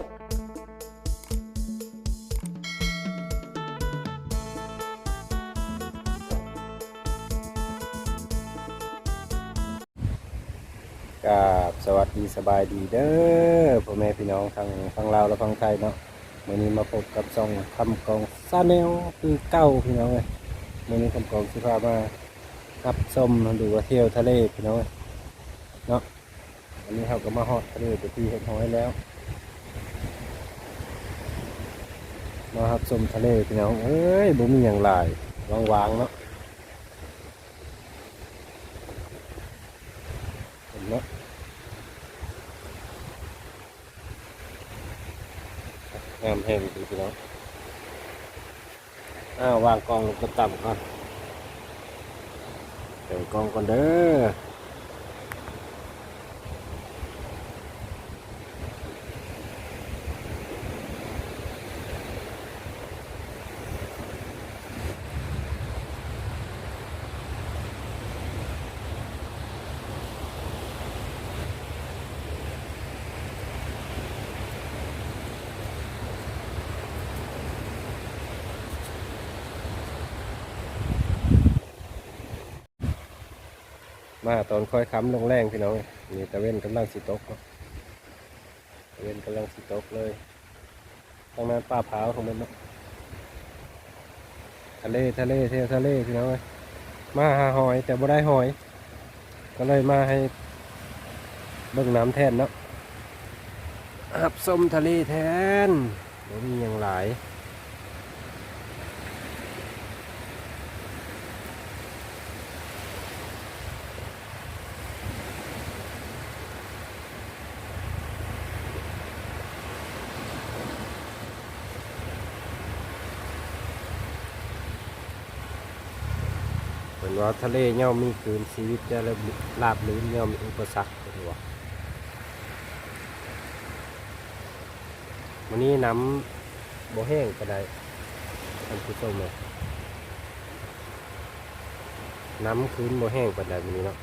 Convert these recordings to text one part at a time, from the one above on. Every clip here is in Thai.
กับสวัสดีสบายดีเด้อพ่อแม่พี่น้องทางฝั่งลาวและฝั่งไทยเนาะวันนี้มาพบกับช่องคำกองซาแนลคือเก้าพี่น้องเลยวันนี้คำกองสิพามารับส้มดูว่าเที่ยวทะเลพี่น้องเนาะวันนี้เราก็มาฮอดทะเลไปที่เห็ดหอยแล้ว มารับส้มทะเลพี่น้องเอ้ยบ่มีอย่างหลายวางๆเนาะเห็นเนาะงามแห้งดีพี่น้องอ้าววางกองลงกระต่ำก่อนเดี๋ยวกองก่อนเด้อ มาตอนค่อยค้ำลงแรงพี่น้องนี่ตะเว้นกำลังสิตกตะเว้นกำลังสิตกเลยทางนั้นป้าพร้าของมันเนาะทะเลทะเลเททะเลพี่น้องมาหาหอยแต่บ่ได้หอย ก็เลยมาให้เบิ่งน้ำแทนเนาะหับส้มทะเลแทนมีอย่างหลาย เหมือนว่าทะเลย่อมมีคืนชีวิตจะลาบลื่นย่อมมีอุปสรรคเป็นว่าวันนี้น้ำโบแห้งก็ได้ท่านผู้ชมเลยน้ำคืนโบแห้งก็ได้วันนี้เนาะ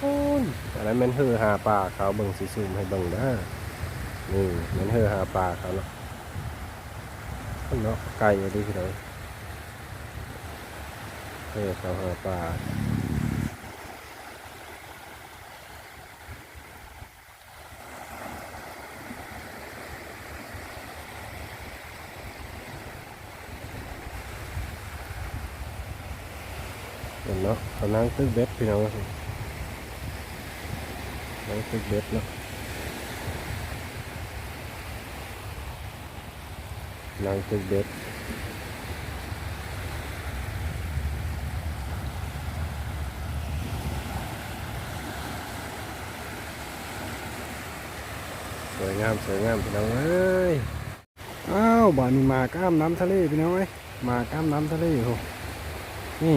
โอ้ย อันนั้นมันเฮือหาปลาเขาเบิ่งสีซูมให้เบิ่งนะนี่มันเฮือหาปลาเขาเนาะเนาะไก่อยู่ดีพี่น้องเฮือเขาหาปลาเห็นเนาะเขานั่งตึกเบ็ดพี่น้อง นั่งตึกเบ็ดเนาะนั่งตึกเบ็ดสวยงามสวยงามพี่น้องเอ้ย อ้าวบ้านี้มาก้ามน้ำทะเลพี่น้องเอ้ยมาก้ามน้ำทะเลโหนี่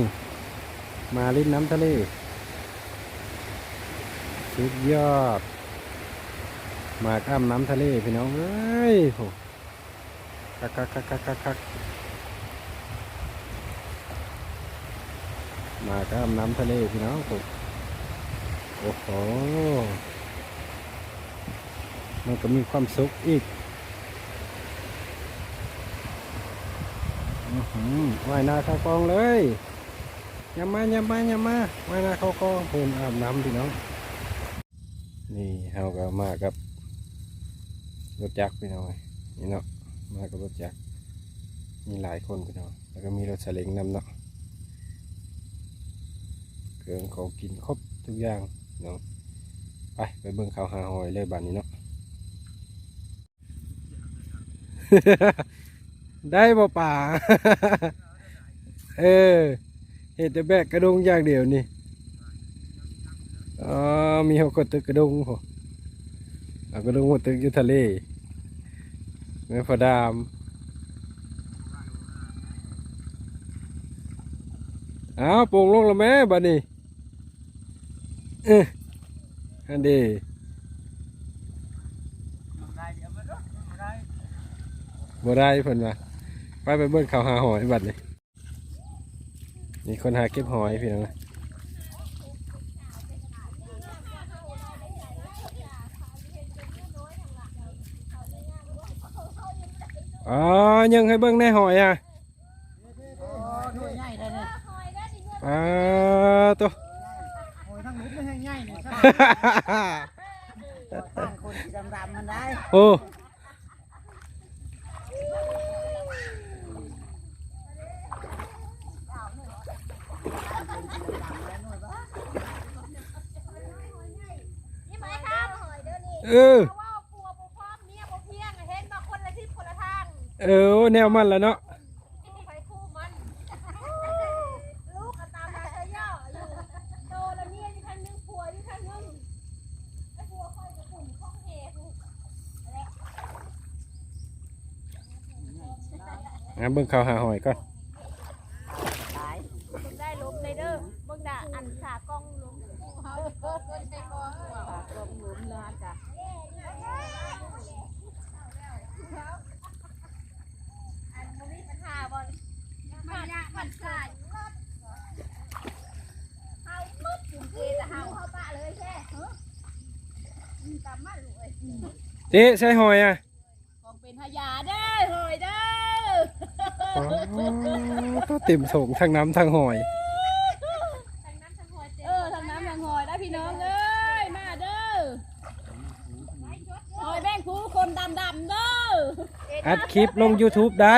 มาลิ้นน้ำทะเล สุดยอด มาข้ามน้ำทะเลพี่น้องเอ้ยโหคักคักคักคักคักมาข้ามน้ำทะเลพี่น้องโอ้โห มันก็มีความสุขอีกอือหือว่ายน้าเข้ากองเลยยามา ยามา ยามามายนะเข้าก็เพิ่นอาบน้ำพี่น้อง นี่เฮาก็มากับรถจักรพี่น้องนี่เนาะมากับรถจักรมีหลายคนพี่น้องแล้วก็มีรถเสลิงนำเนาะเครื่องของกินครบทุกอย่างเนาะไปไปเบิ่งเขาวหาหอยเลยบ้านนี้เนาะได้บ่ป่าเออเห็ดแต่แบกกระดงอย่างเดียวนี่ อ๋อมีหกตึกกระดงพอเอากระดงหัวตึกอยู่ทะเลแม่พอดามอ้าวปงลงแล้วแม่บัดนี้เอออันดีบ่ได้เพิ่นว่าไปไปเบิ่งเขาหาหอยบัดนี่มีคนหาเก็บหอยพี่น้องอ๋อยังให้เบิ่งในะ หน่วยใหญ่เลยเเออแนวมันแล้วเนาะไปคู่มันลูกก็ตามมาเธอย่ออยู่โตแล้วเมียอยู่ทางนึงผัวอยู่ทางนึงไอ้ผัวคอยจะกลุ่มข้องเหตุอะเบิ่งเขาหาหอยก่อนได้ล้มเลยเด้อมึงด่าอันขากล้องล้มเขาใช้กล้องปากกล้องล้มแล้วจ้ะอันบ่ มีปัญหาบ่มันยากมันสายเฮาปึ๊บจุ่มเทจะเฮาเข้าปะเลยแค่เฮ้อตามมาลูกเอ้ยเจ๊ใช่หอยอะของเป็นพยาเด้อหอยเด้ออ๋อตัวเต็มโถงทั้งน้ำทั้งหอยทางน้ำทางหอยเออทางน้ำทางหอยได้พี่น้องเอ้ยมาเด้อหอยแบ่งผู้คนดำดำๆเด้ออัดคลิปลง YouTube ได้